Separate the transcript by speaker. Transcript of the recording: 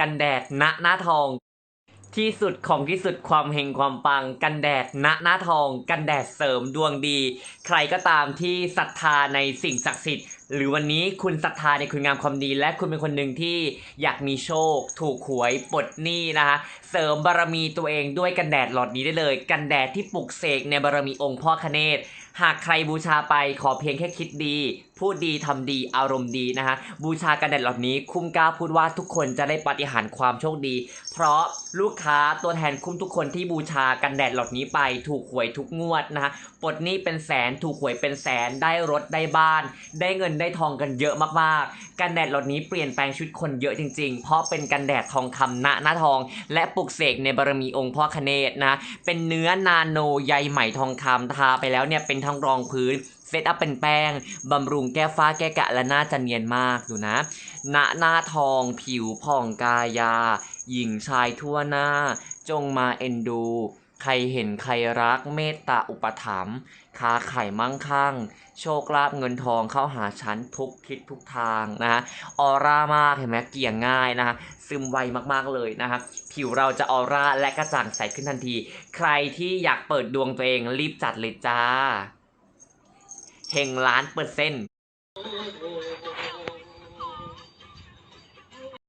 Speaker 1: กันแดดณหน้าทอง ที่สุดของที่สุดความเฮงความปัง กันแดดณหน้าทอง กันแดดเสริมดวงดี ใครก็ตามที่ศรัทธาในสิ่งศักดิ์สิทธิ์ หรือวันนี้คุณศรัทธาในคุณงามความดี และคุณเป็นคนหนึ่งที่อยากมีโชค ถูกหวยปลดหนี้นะคะเสริมบารมีตัวเองด้วยกันแดดหลอดนี้ได้เลย กันแดดที่ปลุกเสกในบารมีองค์พ่อคเนศ หากใครบูชาไปขอเพียงแค่คิดดี พูดดีทำดีอารมณ์ดีนะคะบูชากันแดดหลอดนี้คุ้มกล้าพูดว่าทุกคนจะได้ปฏิหารความโชคดี เพราะลูกค้าตัวแทนคุ้มทุกคนที่บูชากันแดดหลอดนี้ไป ถูกหวยทุกงวดนะคะปลดหนี้เป็นแสนถูกหวยเป็นแสนได้รถได้บ้าน ได้เงินได้ทองกันเยอะมากๆ กันแดดหลอดนี้เปลี่ยนแปลงชีวิตคนเยอะจริง ๆ เพราะเป็นกันแดดทองคำณหน้าทอง และปลุกเสกในบารมีองค์พ่อคเนศนะเป็นเนื้อนาโนใยไหมทองคำทาไปแล้วเนี่ยเป็นทั้งรองพื้น เซตอัพเป็นแป้ง บำรุงแก้ฟ้าแก้กะและหน้าจะเนียนมากดูนะหน้าหน้าทองผิวผ่องกายา หญิงชายทั่วหน้า จงมาเอ็นดู ใครเห็นใครรักเมตตาอุปถัมภ์ค้าไข่มั่งคั่ง โชคลาภเงินทองเข้าหาฉันทุกทิศทุกทางนะฮะออร่ามากเห็นไหมเกลี่ยงง่ายนะฮะซึมไวมากๆเลยนะฮะผิวเราจะออร่าและกระจ่างใสขึ้นทันที ใครที่อยากเปิดดวงตัวเองรีบจัดเลยจ้า เฮงล้านเปอร์เซ็นต์